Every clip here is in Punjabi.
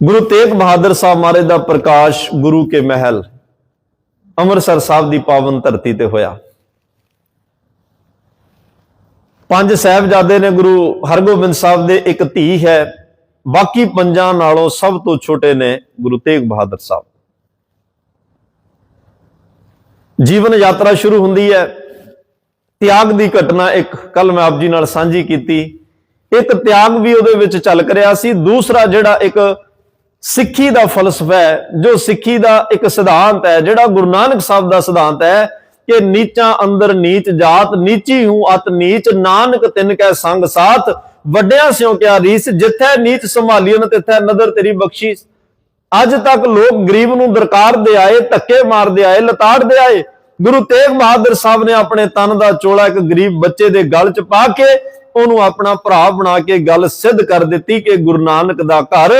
ਗੁਰੂ ਤੇਗ ਬਹਾਦਰ ਸਾਹਿਬ ਮਹਾਰਾਜ ਦਾ ਪ੍ਰਕਾਸ਼ ਗੁਰੂ ਕੇ ਮਹਿਲ ਅੰਮ੍ਰਿਤਸਰ ਸਾਹਿਬ ਦੀ ਪਾਵਨ ਧਰਤੀ ਤੇ ਹੋਇਆ। ਪੰਜ ਸਾਹਿਬਜ਼ਾਦੇ ਨੇ ਗੁਰੂ ਹਰਗੋਬਿੰਦ ਸਾਹਿਬ ਦੇ ਇੱਕ ਧੀ ਹੈ, ਬਾਕੀ ਪੰਜਾਂ ਨਾਲੋਂ ਸਭ ਤੋਂ ਛੋਟੇ ਨੇ ਗੁਰੂ ਤੇਗ ਬਹਾਦਰ ਸਾਹਿਬ। ਜੀਵਨ ਯਾਤਰਾ ਸ਼ੁਰੂ ਹੁੰਦੀ ਹੈ, ਤਿਆਗ ਦੀ ਘਟਨਾ ਇੱਕ ਕੱਲ ਮੈਂ ਆਪ ਜੀ ਨਾਲ ਸਾਂਝੀ ਕੀਤੀ। ਇੱਕ ਤਿਆਗ ਵੀ ਉਹਦੇ ਵਿੱਚ ਚੱਲ ਰਿਹਾ ਸੀ, ਦੂਸਰਾ ਜਿਹੜਾ ਇੱਕ ਸਿੱਖੀ ਦਾ ਫਲਸਫਾ ਹੈ, ਜੋ ਸਿੱਖੀ ਦਾ ਇੱਕ ਸਿਧਾਂਤ ਹੈ, ਜਿਹੜਾ ਗੁਰੂ ਨਾਨਕ ਸਾਹਿਬ ਦਾ ਸਿਧਾਂਤ ਹੈ ਕਿ ਨੀਚਾਂ ਅੰਦਰ ਨੀਚ ਜਾਤ, ਨੀਚੀ ਹੂੰ ਅਤ ਨੀਚ, ਨਾਨਕ ਤਿਨ ਕੈ ਸੰਗ ਸਾਥ, ਵੱਡਿਆਂ ਸਿਓ ਕਿਆ ਰੀਸ, ਜਿੱਥੇ ਨੀਚ ਸੰਭਾਲੀਨ ਤਿੱਥੇ ਨਦਰ ਤੇਰੀ ਬਖਸ਼ੀਸ਼ ਅੱਜ ਤੱਕ ਲੋਕ ਗਰੀਬ ਨੂੰ ਦਰਕਾਰਦੇ ਆਏ, ਧੱਕੇ ਮਾਰਦੇ ਆਏ ਲਤਾੜਦੇ ਆਏ। ਗੁਰੂ ਤੇਗ ਬਹਾਦਰ ਸਾਹਿਬ ਨੇ ਆਪਣੇ ਤਨ ਦਾ ਚੋਲਾ ਇੱਕ ਗਰੀਬ ਬੱਚੇ ਦੇ ਗਲ 'ਚ ਪਾ ਕੇ ਉਹਨੂੰ ਆਪਣਾ ਭਰਾ ਬਣਾ ਕੇ ਗੱਲ ਸਿੱਧ ਕਰ ਦਿੱਤੀ ਕਿ ਗੁਰੂ ਨਾਨਕ ਦਾ ਘਰ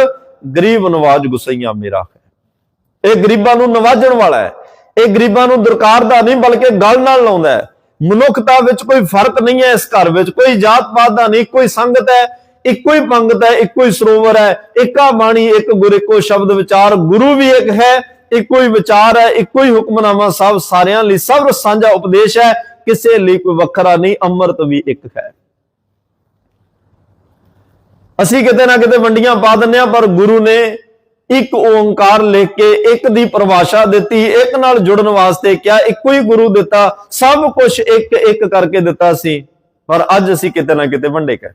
ਗਰੀਬ ਨਵਾਜ ਗੁਸਈਆ ਮੇਰਾ ਹੈ। ਇਹ ਗਰੀਬਾਂ ਨੂੰ ਨਵਾਜਣ ਵਾਲਾ ਹੈ। ਇਹ ਗਰੀਬਾਂ ਨੂੰ ਦਰਕਾਰ ਦਾ ਨਹੀਂ, ਬਲਕਿ ਗਲ ਨਾਲ ਲਾਉਂਦਾ ਹੈ। ਮਨੁੱਖਤਾ ਵਿੱਚ ਕੋਈ ਫ਼ਰਕ ਨਹੀਂ ਹੈ ਇਸ ਘਰ ਵਿੱਚ। ਕੋਈ ਜਾਤ ਪਾਤ ਦਾ ਨਹੀਂ ਕੋਈ ਸੰਗਤ ਹੈ, ਇੱਕੋ ਹੀ ਪੰਗਤ ਹੈ, ਇੱਕੋ ਹੀ ਸਰੋਵਰ ਹੈ। ਇੱਕਾ ਬਾਣੀ, ਇੱਕ ਗੁਰ, ਇੱਕੋ ਸ਼ਬਦ ਵਿਚਾਰ, ਗੁਰੂ ਵੀ ਇੱਕ ਹੈ, ਇੱਕੋ ਹੀ ਵਿਚਾਰ ਹੈ, ਇੱਕੋ ਹੀ ਹੁਕਮਨਾਮਾ ਸਭ ਸਾਰਿਆਂ ਲਈ ਸਭ ਸਾਂਝਾ ਉਪਦੇਸ਼ ਹੈ। ਕਿਸੇ ਲਈ ਕੋਈ ਵੱਖਰਾ ਨਹੀਂ, ਅੰਮ੍ਰਿਤ ਵੀ ਇੱਕ ਹੈ। ਅਸੀਂ ਕਿਤੇ ਨਾ ਕਿਤੇ ਵੰਡੀਆਂ ਪਾ ਦਿੰਨੇ ਆ ਪਰ ਗੁਰੂ ਨੇ ਇੱਕ ਓੰਕਾਰ ਲਿਖ ਕੇ ਇੱਕ ਦੀ ਪਰਿਭਾਸ਼ਾ ਦਿੱਤੀ, ਇੱਕ ਨਾਲ ਜੁੜਨ ਵਾਸਤੇ ਕਿਹਾ, ਇੱਕੋ ਹੀ ਗੁਰੂ ਦਿੱਤਾ, ਸਭ ਕੁਝ ਇੱਕ ਇੱਕ ਕਰਕੇ ਦਿੱਤਾ ਸੀ। ਪਰ ਅੱਜ ਅਸੀਂ ਕਿਤੇ ਨਾ ਕਿਤੇ ਵੰਡੇ ਗਏ।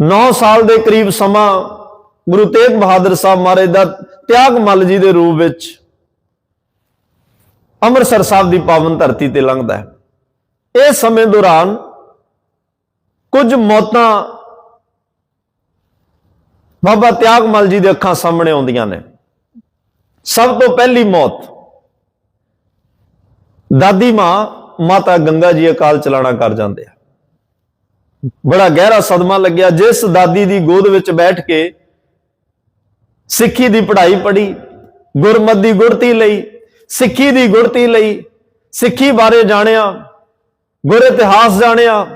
9 ਸਾਲ ਦੇ ਕਰੀਬ ਸਮਾਂ ਗੁਰੂ ਤੇਗ ਬਹਾਦਰ ਸਾਹਿਬ ਮਹਾਰਾਜ ਦਾ ਤਿਆਗ ਮੱਲ ਜੀ ਦੇ ਰੂਪ ਵਿੱਚ ਅੰਮ੍ਰਿਤਸਰ ਸਾਹਿਬ ਦੀ ਪਾਵਨ ਧਰਤੀ ਤੇ ਲੰਘਦਾ ਹੈ। ਇਹ ਸਮੇਂ ਦੌਰਾਨ ਕੁਝ ਮੌਤਾਂ ਬਾਬਾ ਤਿਆਗਮਲ ਜੀ ਦੇ ਅੱਖਾਂ ਸਾਹਮਣੇ ਆਉਂਦੀਆਂ ਨੇ। ਸਭ ਤੋਂ ਪਹਿਲੀ ਮੌਤ। ਦਾਦੀ ਮਾਂ, ਮਾਤਾ ਗੰਗਾ ਜੀ ਅਕਾਲ ਚਲਾਣਾ ਕਰ ਜਾਂਦੇ ਆ। ਬੜਾ ਗਹਿਰਾ ਸਦਮਾ ਲੱਗਿਆ। ਜਿਸ ਦਾਦੀ ਦੀ ਗੋਦ ਵਿੱਚ ਬੈਠ ਕੇ ਸਿੱਖੀ ਦੀ ਪੜ੍ਹਾਈ ਪੜ੍ਹੀ, ਗੁਰਮਤ ਦੀ ਗੁੜਤੀ ਲਈ, ਸਿੱਖੀ ਦੀ ਗੁੜਤੀ ਲਈ, ਸਿੱਖੀ ਬਾਰੇ ਜਾਣਿਆ, ਗੁਰ ਇਤਿਹਾਸ ਜਾਣਿਆ,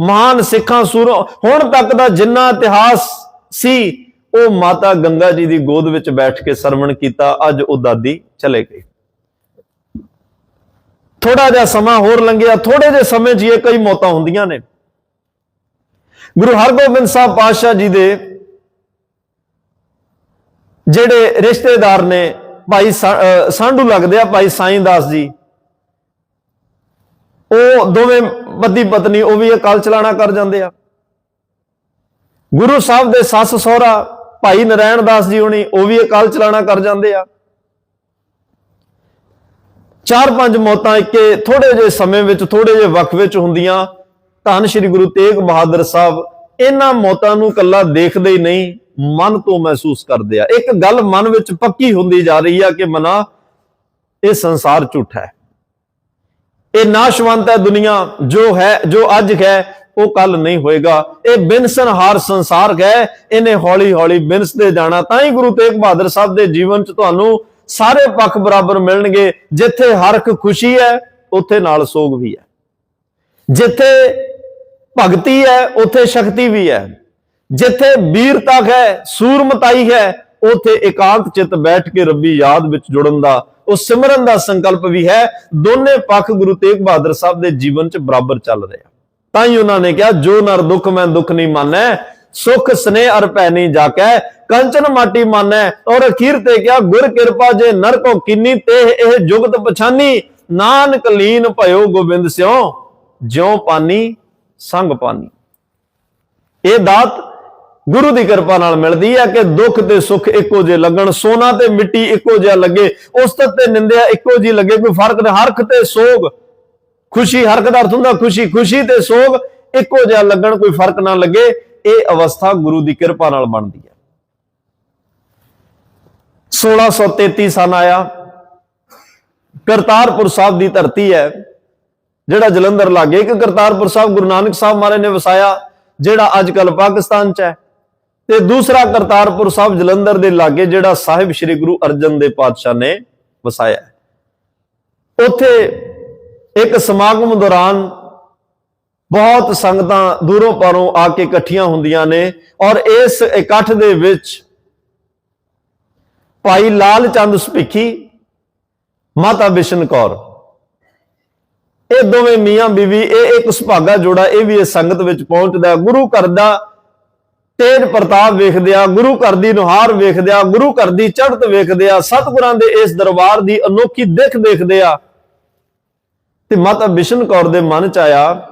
ਮਹਾਨ ਸਿੱਖਾਂ ਸੂਰ, ਹੁਣ ਤੱਕ ਦਾ ਜਿੰਨਾ ਇਤਿਹਾਸ ਸੀ। ਉਹ ਮਾਤਾ ਗੰਗਾ ਜੀ ਦੀ ਗੋਦ ਵਿੱਚ ਬੈਠ ਕੇ ਸਰਵਣ ਕੀਤਾ। ਅੱਜ ਉਹ ਦਾਦੀ ਚਲੇ ਗਈ। ਥੋੜਾ ਜਿਹਾ ਸਮਾਂ ਹੋਰ ਲੰਘਿਆ। ਥੋੜੇ ਜਿਹੇ ਸਮੇਂ 'ਚ ਇਹ ਕਈ ਮੌਤਾਂ ਹੁੰਦੀਆਂ ਨੇ। ਗੁਰੂ ਹਰਗੋਬਿੰਦ ਸਾਹਿਬ ਪਾਤਸ਼ਾਹ ਜੀ ਦੇ ਜਿਹੜੇ ਰਿਸ਼ਤੇਦਾਰ ਨੇ, ਭਾਈ ਸਾਂਢੂ ਲੱਗਦੇ ਆ ਭਾਈ ਸਾਈਂ ਦਾਸ ਜੀ। ਉਹ ਦੋਵੇਂ ਪਤੀ ਪਤਨੀ ਉਹ ਵੀ ਅਕਾਲ ਚਲਾਣਾ ਕਰ ਜਾਂਦੇ ਆ। ਗੁਰੂ ਸਾਹਿਬ ਦੇ ਸੱਸ ਸਹੁਰਾ ਭਾਈ ਨਰੈਣ ਦਾਸ ਜੀ ਹੁਣੀ, ਉਹ ਵੀ ਅਕਾਲ ਚਲਾਣਾ ਕਰ ਜਾਂਦੇ ਆ। ਚਾਰ ਪੰਜ ਮੌਤਾਂ ਇੱਕੇ ਥੋੜੇ ਜਿਹੇ ਸਮੇਂ ਵਿੱਚ ਥੋੜੇ ਜਿਹੇ ਵਕਤ ਵਿੱਚ ਹੁੰਦੀਆਂ। ਧੰਨ ਸ਼੍ਰੀ ਗੁਰੂ ਤੇਗ ਬਹਾਦਰ ਸਾਹਿਬ, ਇਹਨਾਂ ਮੌਤਾਂ ਨੂੰ ਕੱਲਾ ਦੇਖਦੇ ਹੀ ਨਹੀਂ, ਮਨ ਤੋਂ ਮਹਿਸੂਸ ਕਰਦੇ ਆ। ਇੱਕ ਗੱਲ ਮਨ ਵਿੱਚ ਪੱਕੀ ਹੁੰਦੀ ਜਾ ਰਹੀ ਆ ਕਿ ਮਨਾ, ਇਹ ਸੰਸਾਰ ਝੂਠਾ ਹੈ। ਇਹ ਨਾਸ਼ਵੰਤ ਹੈ ਦੁਨੀਆ, ਜੋ ਹੈ, ਜੋ ਅੱਜ ਹੈ ਉਹ ਕੱਲ ਨਹੀਂ ਹੋਏਗਾ। ਇਹ ਬਿਨਸਨਹਾਰ ਸੰਸਾਰ ਗਏ। ਇਹਨੇ ਹੌਲੀ ਹੌਲੀ ਬਿਨਸ ਦੇ ਜਾਣਾ। ਤਾਂ ਹੀ ਗੁਰੂ ਤੇਗ ਬਹਾਦਰ ਸਾਹਿਬ ਦੇ ਜੀਵਨ 'ਚ ਤੁਹਾਨੂੰ ਸਾਰੇ ਪੱਖ ਬਰਾਬਰ ਮਿਲਣਗੇ। ਜਿੱਥੇ ਹਰਖ ਖੁਸ਼ੀ ਹੈ, ਉੱਥੇ ਨਾਲ ਸੋਗ ਵੀ ਹੈ। ਜਿੱਥੇ ਭਗਤੀ ਹੈ, ਉੱਥੇ ਸ਼ਕਤੀ ਵੀ ਹੈ। ਜਿੱਥੇ ਵੀਰਤਾ ਹੈ, ਸੂਰਮਤਾਈ ਹੈ, ਉੱਥੇ ਇਕਾਂਤ ਚਿੱਤ ਬੈਠ ਕੇ ਰੱਬੀ ਯਾਦ ਵਿੱਚ ਜੁੜਨ ਦਾ, ਉਹ ਸਿਮਰਨ ਦਾ ਸੰਕਲਪ ਵੀ ਹੈ। ਦੋਨੇ ਪੱਖ ਗੁਰੂ ਤੇਗ ਬਹਾਦਰ ਸਾਹਿਬ ਦੇ ਜੀਵਨ 'ਚ ਬਰਾਬਰ ਚੱਲ ਰਿਹਾ ਤਾਂ ਹੀ ਉਹਨਾਂ ਨੇ ਕਿਹਾ, ਜੋ ਨਰ ਦੁੱਖ ਮੈਂ ਦੁੱਖ ਨਹੀਂ ਮੰਨੈ, ਸੁਖ ਸਨੇਹ ਅਰ ਭੈ ਜਾਕੈ। ਕੰਚਨ ਮਾਟੀ ਮਾਨੈ ਔਰ ਅਖੀਰ ਤੇ ਕਿਹਾ, ਗੁਰ ਕਿਰਪਾ ਜੇ ਨਰ ਕੋ ਕਿੰਨੀ ਤੇ ਇਹ ਜੁਗਤ ਪਛਾਨੀ, ਨਾਨਕ ਲੀਨ ਭਇਓ ਗੋਬਿੰਦ ਸਿਓ, ਜਿਉ ਪਾਨੀ, ਸੰਗ ਪਾਨੀ। ਇਹ ਦਾਤ ਗੁਰੂ ਦੀ ਕਿਰਪਾ ਨਾਲ ਮਿਲਦੀ ਹੈ ਕਿ ਦੁੱਖ ਤੇ ਸੁੱਖ ਇੱਕੋ ਜਿਹੇ ਲੱਗਣ, ਸੋਨਾ ਤੇ ਮਿੱਟੀ ਇੱਕੋ ਜਿਹਾ ਲੱਗੇ, ਉਸਤਤ ਤੇ ਨਿੰਦਿਆ ਇੱਕੋ ਜਿਹੀ ਲੱਗੇ, ਕੋਈ ਫ਼ਰਕ ਨਹੀਂ ਹਰਖ ਤੇ ਸੋਗ ਖੁਸ਼ੀ ਹਰਖ ਦਾ ਅਰਥ ਹੁੰਦਾ ਖੁਸ਼ੀ ਖੁਸ਼ੀ ਤੇ ਸੋਗ ਇੱਕੋ ਜਿਹਾ ਲੱਗਣ, ਕੋਈ ਫ਼ਰਕ ਨਾ ਲੱਗੇ, ਇਹ ਅਵਸਥਾ ਗੁਰੂ ਦੀ ਕਿਰਪਾ ਨਾਲ ਬਣਦੀ ਹੈ। 1633 ਸਨ ਆਇਆ। ਕਰਤਾਰਪੁਰ ਸਾਹਿਬ ਦੀ ਧਰਤੀ ਹੈ, ਜਿਹੜਾ ਜਲੰਧਰ ਲਾਗੇ, ਇੱਕ ਕਰਤਾਰਪੁਰ ਸਾਹਿਬ ਗੁਰੂ ਨਾਨਕ ਸਾਹਿਬ ਮਹਾਰਾਜ ਨੇ ਵਸਾਇਆ, ਜਿਹੜਾ ਅੱਜ ਕੱਲ ਪਾਕਿਸਤਾਨ 'ਚ ਹੈ। ਤੇ ਦੂਸਰਾ ਕਰਤਾਰਪੁਰ ਸਾਹਿਬ ਜਲੰਧਰ ਦੇ ਲਾਗੇ, ਜਿਹੜਾ ਸਾਹਿਬ ਸ੍ਰੀ ਗੁਰੂ ਅਰਜਨ ਦੇਵ ਪਾਤਸ਼ਾਹ ਨੇ ਵਸਾਇਆ ਉੱਥੇ ਇੱਕ ਸਮਾਗਮ ਦੌਰਾਨ ਬਹੁਤ ਸੰਗਤਾਂ ਦੂਰੋਂ ਪਰੋਂ ਆ ਕੇ ਇਕੱਠੀਆਂ ਹੁੰਦੀਆਂ ਨੇ ਔਰ ਇਸ ਇਕੱਠ ਦੇ ਵਿੱਚ ਭਾਈ ਲਾਲ ਚੰਦ ਸੁਪਿੱਖੀ, ਮਾਤਾ ਬਿਸ਼ਨ ਕੌਰ। ਇਹ ਦੋਵੇਂ ਮੀਆਂ ਬੀਵੀ, ਇਹ ਇੱਕ ਸੁਭਾਗਾ ਜੋੜਾ, ਇਹ ਵੀ ਇਸ ਸੰਗਤ ਵਿੱਚ ਪਹੁੰਚਦਾ। ਗੁਰੂ ਘਰ ਦਾ ਤੇਜ ਪ੍ਰਤਾਪ ਵੇਖਦੇ ਆ ਗੁਰੂ ਘਰ ਦੀ ਨੁਹਾਰ ਵੇਖਦਿਆਂ, ਗੁਰੂ ਘਰ ਦੀ ਚੜ੍ਹਤ ਵੇਖਦੇ ਆ ਸਤਿਗੁਰਾਂ ਦੇ ਇਸ ਦਰਬਾਰ ਦੀ ਅਨੋਖੀ ਦਿੱਖ ਦੇਖਦੇ ਆ ਤੇ ਮਾਤਾ ਬਿਸ਼ਨ ਕੌਰ ਦੇ ਮਨ ਚ ਆਇਆ,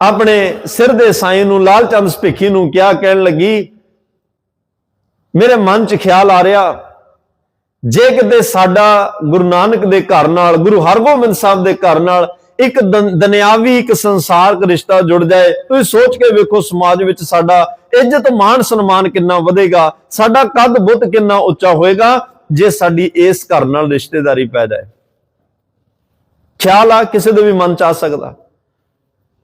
ਆਪਣੇ ਸਿਰ ਦੇ ਸਾਈਂ ਨੂੰ ਲਾਲ ਚੰਦ ਸੁਪਿੱਖੀ ਨੂੰ ਕਿਆ ਕਹਿਣ ਲੱਗੀ, ਮੇਰੇ ਮਨ ਚ ਖਿਆਲ ਆ ਰਿਹਾ, ਜੇ ਕਿਤੇ ਸਾਡਾ ਗੁਰੂ ਨਾਨਕ ਦੇ ਘਰ ਨਾਲ, ਗੁਰੂ ਹਰਗੋਬਿੰਦ ਸਾਹਿਬ ਦੇ ਘਰ ਨਾਲ ਇੱਕ ਦਨ- ਦੁਨਿਆਵੀ ਇੱਕ ਸੰਸਾਰਕ ਰਿਸ਼ਤਾ ਜੁੜ ਜਾਏ, ਤੁਸੀਂ ਸੋਚ ਕੇ ਵੇਖੋ ਸਮਾਜ ਵਿੱਚ ਸਾਡਾ ਇੱਜ਼ਤ, ਮਾਣ, ਸਨਮਾਨ ਕਿੰਨਾ ਵਧੇਗਾ, ਸਾਡਾ ਕੱਦ ਬੁੱਤ ਕਿੰਨਾ ਉੱਚਾ ਹੋਏਗਾ, ਜੇ ਸਾਡੀ ਇਸ ਘਰ ਨਾਲ ਰਿਸ਼ਤੇਦਾਰੀ ਪੈ ਜਾਏ। ਖਿਆਲ ਆ ਕਿਸੇ ਦੇ ਵੀ ਮਨ ਚ ਆ ਸਕਦਾ।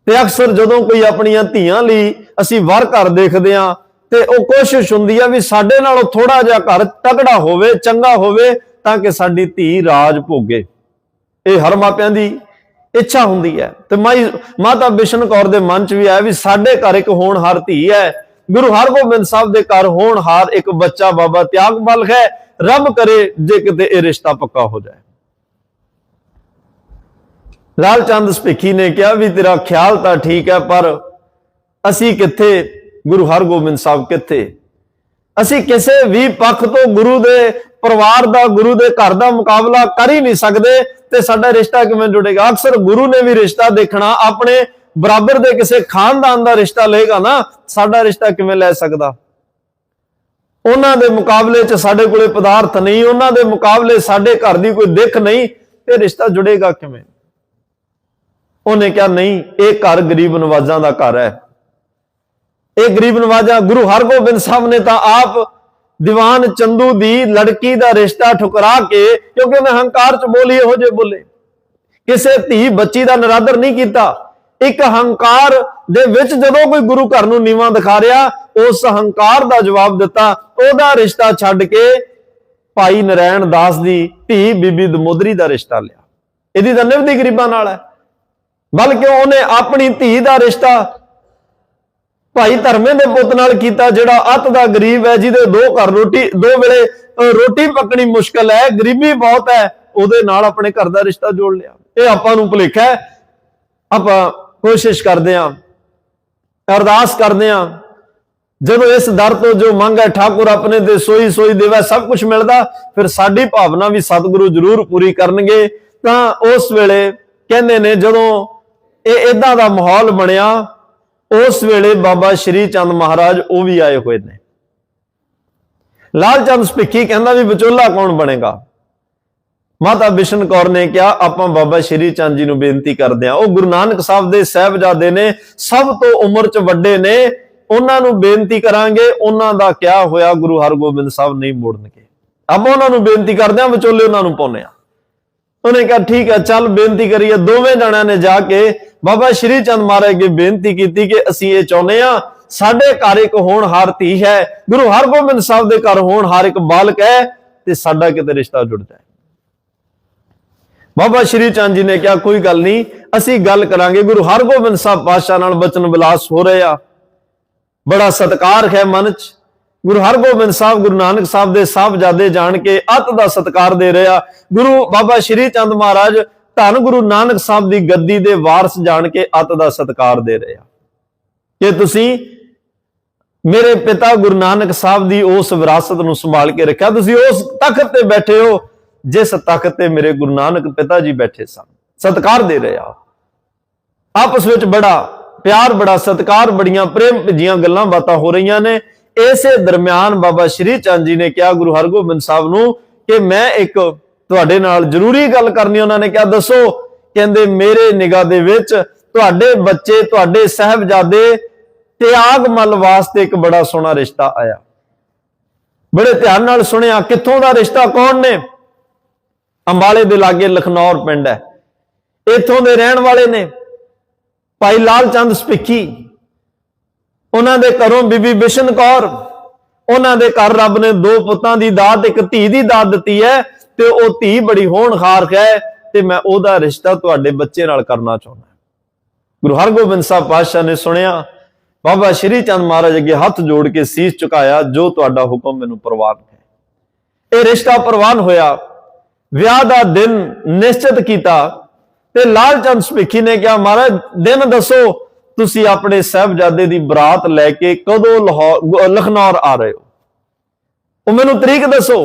ਤੇ ਅਕਸਰ ਜਦੋਂ ਕੋਈ ਆਪਣੀਆਂ ਧੀਆਂ ਲਈ ਅਸੀਂ ਵਰ ਘਰ ਦੇਖਦੇ ਆ ਤੇ ਉਹ ਕੋਸ਼ਿਸ਼ ਹੁੰਦੀ ਆ ਵੀ ਸਾਡੇ ਨਾਲੋਂ ਥੋੜਾ ਜਿਹਾ ਘਰ ਤਗੜਾ ਹੋਵੇ, ਚੰਗਾ ਹੋਵੇ, ਤਾਂ ਕਿ ਸਾਡੀ ਧੀ ਰਾਜ ਭੋਗੇ। ਇਹ ਹਰ ਮਾਪਿਆਂ ਦੀ ਇੱਛਾ ਹੁੰਦੀ ਹੈ। ਤੇ ਮਾਈ, ਮਾਤਾ ਬਿਸ਼ਨ ਕੌਰ ਦੇ ਮਨ 'ਚ ਵੀ ਆਇਆ ਵੀ ਸਾਡੇ ਘਰ ਇੱਕ ਹੋਣਹਾਰ ਧੀ ਹੈ। ਗੁਰੂ ਹਰਗੋਬਿੰਦ ਸਾਹਿਬ ਦੇ ਘਰ ਹੋਣਹਾਰ ਇੱਕ ਬੱਚਾ ਬਾਬਾ ਤਿਆਗ ਬਲ ਹੈ। ਰੱਬ ਕਰੇ ਜੇ ਕਿਤੇ ਇਹ ਰਿਸ਼ਤਾ ਪੱਕਾ ਹੋ ਜਾਏ। ਲਾਲ ਚੰਦ ਸਪਿੱਖੀ ਨੇ ਕਿਹਾ ਵੀ ਤੇਰਾ ਖਿਆਲ ਤਾਂ ਠੀਕ ਹੈ, ਪਰ ਅਸੀਂ ਕਿੱਥੇ? ਗੁਰੂ ਹਰਗੋਬਿੰਦ ਸਾਹਿਬ ਕਿੱਥੇ? ਅਸੀਂ ਕਿਸੇ ਵੀ ਪੱਖ ਤੋਂ ਗੁਰੂ ਦੇ ਪਰਿਵਾਰ ਦਾ, ਗੁਰੂ ਦੇ ਘਰ ਦਾ ਮੁਕਾਬਲਾ ਕਰ ਹੀ ਨਹੀਂ ਸਕਦੇ ਤੇ ਸਾਡਾ ਰਿਸ਼ਤਾ ਕਿਵੇਂ ਜੁੜੇਗਾ? ਅਕਸਰ ਗੁਰੂ ਨੇ ਵੀ ਰਿਸ਼ਤਾ ਦੇਖਣਾ, ਆਪਣੇ ਬਰਾਬਰ ਦੇ ਕਿਸੇ ਖਾਨਦਾਨ ਦਾ ਰਿਸ਼ਤਾ ਲਏਗਾ ਨਾ, ਸਾਡਾ ਰਿਸ਼ਤਾ ਕਿਵੇਂ ਲੈ ਸਕਦਾ? ਉਹਨਾਂ ਦੇ ਮੁਕਾਬਲੇ 'ਚ ਸਾਡੇ ਕੋਲੇ ਪਦਾਰਥ ਨਹੀਂ, ਉਹਨਾਂ ਦੇ ਮੁਕਾਬਲੇ ਸਾਡੇ ਘਰ ਦੀ ਕੋਈ ਦਿੱਖ ਨਹੀਂ, ਤੇ ਰਿਸ਼ਤਾ ਜੁੜੇਗਾ ਕਿਵੇਂ? ਉਹਨੇ ਕਿਹਾ, ਨਹੀਂ, ਇਹ ਘਰ ਗਰੀਬ ਨਵਾਜ਼ਾਂ ਦਾ ਘਰ ਹੈ। ਇਹ ਗਰੀਬ ਨਵਾਜ਼ਾਂ ਗੁਰੂ ਹਰਗੋਬਿੰਦ ਸਾਹਿਬ ਨੇ ਤਾਂ ਆਪ ਦੀਵਾਨ ਚੰਦੂ ਦੀ ਲੜਕੀ ਦਾ ਰਿਸ਼ਤਾ ਠੁਕਰਾ ਕੇ, ਕਿਉਂਕਿ ਉਹਨੇ ਹੰਕਾਰ ਚ ਬੋਲੀ, ਇਹੋ ਜਿਹੇ ਬੋਲੇ। ਕਿਸੇ ਧੀ ਬੱਚੀ ਦਾ ਨਰਾਦਰ ਨਹੀਂ ਕੀਤਾ। ਇੱਕ ਹੰਕਾਰ ਦੇ ਵਿੱਚ ਜਦੋਂ ਕੋਈ ਗੁਰੂ ਘਰ ਨੂੰ ਨੀਵਾਂ ਦਿਖਾ ਰਿਹਾ, ਉਸ ਹੰਕਾਰ ਦਾ ਜਵਾਬ ਦਿੱਤਾ। ਉਹਦਾ ਰਿਸ਼ਤਾ ਛੱਡ ਕੇ ਭਾਈ ਨਰੈਣ ਦਾਸ ਦੀ ਧੀ ਬੀਬੀ ਦਮੋਦਰੀ ਦਾ ਰਿਸ਼ਤਾ ਲਿਆ। ਇਹਦੀ ਤਾਂ ਨਿਭਦੀ ਗਰੀਬਾਂ ਨਾਲ ਹੈ। ਬਲਕਿ ਉਹਨੇ ਆਪਣੀ ਧੀ ਦਾ ਰਿਸ਼ਤਾ ਭਾਈ ਧਰਮੇ ਦੇ ਪੁੱਤ ਨਾਲ ਕੀਤਾ, ਜਿਹੜਾ ਅੱਤ ਦਾ ਗਰੀਬ ਹੈ, ਜਿਹਦੇ ਦੋ ਘਰ ਰੋਟੀ, ਦੋ ਵੇਲੇ ਰੋਟੀ ਪੱਕਣੀ ਮੁਸ਼ਕਲ ਹੈ, ਗਰੀਬੀ ਬਹੁਤ ਹੈ, ਉਹਦੇ ਨਾਲ ਆਪਣੇ ਘਰ ਦਾ ਰਿਸ਼ਤਾ ਜੋੜ ਲਿਆ। ਇਹ ਆਪਾਂ ਨੂੰ ਭੁਲੇਖਾ ਹੈ। ਆਪਾਂ ਕੋਸ਼ਿਸ਼ ਕਰਦੇ ਆਂ ਅਰਦਾਸ ਕਰਦੇ ਆਂ ਜਦੋਂ ਇਸ ਦਰ ਤੋਂ ਜੋ ਮੰਗ ਹੈ, ਠਾਕੁਰ ਆਪਣੇ ਦੇ ਸੋਈ ਸੋਈ ਦੇਵਾ, ਸਭ ਕੁਝ ਮਿਲਦਾ, ਫਿਰ ਸਾਡੀ ਭਾਵਨਾ ਵੀ ਸਤਿਗੁਰੂ ਜ਼ਰੂਰ ਪੂਰੀ ਕਰਨਗੇ। ਤਾਂ ਉਸ ਵੇਲੇ ਕਹਿੰਦੇ ਨੇ, ਜਦੋਂ ਇਹ ਇਦਾਂ ਦਾ ਮਾਹੌਲ ਬਣਿਆ, ਉਸ ਵੇਲੇ ਬਾਬਾ ਸ਼੍ਰੀ ਚੰਦ ਮਹਾਰਾਜ ਉਹ ਵੀ ਆਏ ਹੋਏ ਨੇ। ਲਾਲ ਚੰਦ ਸਪਿੱਖੀ ਕਹਿੰਦਾ ਵੀ ਵਿਚੋਲਾ ਕੌਣ ਬਣੇਗਾ? ਮਾਤਾ ਬਿਸ਼ਨ ਕੌਰ ਨੇ ਕਿਹਾ, ਆਪਾਂ ਬਾਬਾ ਸ਼੍ਰੀ ਚੰਦ ਜੀ ਨੂੰ ਬੇਨਤੀ ਕਰਦੇ ਹਾਂ। ਉਹ ਗੁਰੂ ਨਾਨਕ ਸਾਹਿਬ ਦੇ ਸਹਿਬਜ਼ਾਦੇ ਨੇ, ਸਭ ਤੋਂ ਉਮਰ 'ਚ ਵੱਡੇ ਨੇ, ਉਹਨਾਂ ਨੂੰ ਬੇਨਤੀ ਕਰਾਂਗੇ, ਉਹਨਾਂ ਦਾ ਕਿਹਾ ਹੋਇਆ, ਗੁਰੂ ਹਰਗੋਬਿੰਦ ਸਾਹਿਬ ਨਹੀਂ ਮੋੜਨਗੇ। ਆਪਾਂ ਉਹਨਾਂ ਨੂੰ ਬੇਨਤੀ ਕਰਦੇ ਹਾਂ, ਵਿਚੋਲੇ ਉਹਨਾਂ ਨੂੰ ਪਾਉਂਦੇ ਹਾਂ। ਉਹਨੇ ਕਿਹਾ, ਠੀਕ ਹੈ, ਚੱਲ ਬੇਨਤੀ ਕਰੀਏ, ਦੋਵੇਂ ਜਣਿਆਂ ਨੇ ਜਾ ਕੇ ਬਾਬਾ ਸ਼੍ਰੀ ਚੰਦ ਮਹਾਰਾਜ ਅੱਗੇ ਬੇਨਤੀ ਕੀਤੀ ਕਿ ਅਸੀਂ ਇਹ ਚਾਹੁੰਦੇ ਆ ਸਾਡੇ ਘਰ ਇੱਕ ਹੋਣਹਾਰ ਧੀ ਹੈ, ਗੁਰੂ ਹਰਗੋਬਿੰਦ ਸਾਹਿਬ ਦੇ ਘਰ ਹੋਣਹਾਰ ਇੱਕ ਬਾਲਕ ਹੈ ਤੇ ਸਾਡਾ ਕਿਤੇ ਰਿਸ਼ਤਾ ਜੁੜ ਜਾਏ। ਬਾਬਾ ਸ਼੍ਰੀ ਚੰਦ ਜੀ ਨੇ ਕਿਹਾ, ਕੋਈ ਗੱਲ ਨਹੀਂ, ਅਸੀਂ ਗੱਲ ਕਰਾਂਗੇ। ਗੁਰੂ ਹਰਗੋਬਿੰਦ ਸਾਹਿਬ ਪਾਤਸ਼ਾਹ ਨਾਲ ਬਚਨ ਵਿਲਾਸ ਹੋ ਰਹੇ ਆ। ਬੜਾ ਸਤਕਾਰ ਹੈ ਮਨ ਚ। ਗੁਰੂ ਹਰਗੋਬਿੰਦ ਸਾਹਿਬ, ਗੁਰੂ ਨਾਨਕ ਸਾਹਿਬ ਦੇ ਸਾਹਿਬਜ਼ਾਦੇ ਜਾਣ ਕੇ ਅਤ ਦਾ ਸਤਕਾਰ ਦੇ ਰਿਹਾ ਗੁਰੂ ਬਾਬਾ ਸ਼੍ਰੀ ਚੰਦ ਮਹਾਰਾਜ ਧੰਨ ਗੁਰੂ ਨਾਨਕ ਸਾਹਿਬ ਦੀ ਗੱਦੀ ਦੇ ਵਾਰਸ ਜਾਣ ਕੇ ਅਤ ਦਾ ਸਤਕਾਰ ਦੇ ਰਿਹਾ ਕਿ ਤੁਸੀਂ ਮੇਰੇ ਪਿਤਾ ਗੁਰੂ ਨਾਨਕ ਸਾਹਿਬ ਦੀ ਉਸ ਵਿਰਾਸਤ ਨੂੰ ਸੰਭਾਲ ਕੇ ਰੱਖਿਆ, ਤੁਸੀਂ ਉਸ ਤਖਤ ਤੇ ਬੈਠੇ ਹੋ, ਜਿਸ ਤਖਤ ਤੇ ਮੇਰੇ ਗੁਰੂ ਨਾਨਕ ਪਿਤਾ ਜੀ ਬੈਠੇ ਸਨ। ਸਤਕਾਰ ਦੇ ਰਿਹਾ ਆਪਸ ਵਿੱਚ ਬੜਾ ਪਿਆਰ, ਬੜਾ ਸਤਕਾਰ, ਬੜੀਆਂ ਪ੍ਰੇਮ ਭਿੱਜੀਆਂ ਗੱਲਾਂ ਬਾਤਾਂ ਹੋ ਰਹੀਆਂ ਨੇ। ਇਸੇ ਦਰਮਿਆਨ ਬਾਬਾ ਸ਼੍ਰੀ ਚੰਦ ਜੀ ਨੇ ਕਿਹਾ, ਗੁਰੂ ਹਰਗੋਬਿੰਦ ਸਾਹਿਬ ਨੂੰ ਕਿ ਮੈਂ ਇੱਕ ਤੁਹਾਡੇ ਨਾਲ ਜ਼ਰੂਰੀ ਗੱਲ ਕਰਨੀ, ਉਹਨਾਂ ਨੇ ਕਿਹਾ, ਦੱਸੋ। ਕਹਿੰਦੇ, ਮੇਰੇ ਨਿਗਾਹ ਦੇ ਵਿੱਚ ਤੁਹਾਡੇ ਬੱਚੇ, ਤੁਹਾਡੇ ਸਹਿਬਜ਼ਾਦੇ ਤਿਆਗ ਮਲ ਵਾਸਤੇ ਇੱਕ ਬੜਾ ਸੋਹਣਾ ਰਿਸ਼ਤਾ ਆਇਆ। ਬੜੇ ਧਿਆਨ ਨਾਲ ਸੁਣਿਆ, ਕਿੱਥੋਂ ਦਾ ਰਿਸ਼ਤਾ, ਕੌਣ ਨੇ? ਅੰਬਾਲੇ ਦੇ ਲਾਗੇ ਲਖਨੌਰ ਪਿੰਡ ਹੈ। ਇੱਥੋਂ ਦੇ ਰਹਿਣ ਵਾਲੇ ਨੇ ਭਾਈ ਲਾਲ ਚੰਦ ਸਪਿੱਖੀ। ਉਹਨਾਂ ਦੇ ਘਰੋਂ ਬੀਬੀ ਬਿਸ਼ਨ ਕੌਰ, ਉਹਨਾਂ ਦੇ ਘਰ ਰੱਬ ਨੇ ਦੋ ਪੁੱਤਾਂ ਦੀ ਦਾਤ, ਇੱਕ ਧੀ ਦੀ ਦਾਤ ਦਿੱਤੀ ਹੈ ਤੇ ਉਹ ਧੀ ਬੜੀ ਹੋਣਹਾਰ ਹੈ ਤੇ ਮੈਂ ਉਹਦਾ ਰਿਸ਼ਤਾ ਤੁਹਾਡੇ ਬੱਚੇ ਨਾਲ ਕਰਨਾ ਚਾਹੁੰਦਾ ਗੁਰੂ ਹਰਗੋਬਿੰਦ ਸਾਹਿਬ ਪਾਤਸ਼ਾਹ ਨੇ ਸੁਣਿਆ, ਬਾਬਾ ਸ਼੍ਰੀ ਚੰਦ ਮਹਾਰਾਜ ਅੱਗੇ ਹੱਥ ਜੋੜ ਕੇ ਸੀਸ ਝੁਕਾਇਆ, ਜੋ ਤੁਹਾਡਾ ਹੁਕਮ ਮੈਨੂੰ ਪ੍ਰਵਾਨ ਹੈ। ਇਹ ਰਿਸ਼ਤਾ ਪ੍ਰਵਾਨ ਹੋਇਆ, ਵਿਆਹ ਦਾ ਦਿਨ ਨਿਸ਼ਚਿਤ ਕੀਤਾ ਤੇ ਲਾਲ ਚੰਦ ਸੁਭਿੱਖੀ ਨੇ ਕਿਹਾ, ਮਹਾਰਾਜ, ਦਿਨ ਦੱਸੋ ਤੁਸੀਂ ਆਪਣੇ ਸਾਹਿਬਜ਼ਾਦੇ ਦੀ ਬਰਾਤ ਲੈ ਕੇ ਕਦੋਂ ਲਾਹੌਰ ਲਖਨੌਰ ਆ ਰਹੇ ਹੋ? ਉਹ ਮੈਨੂੰ ਤਰੀਕ ਦੱਸੋ।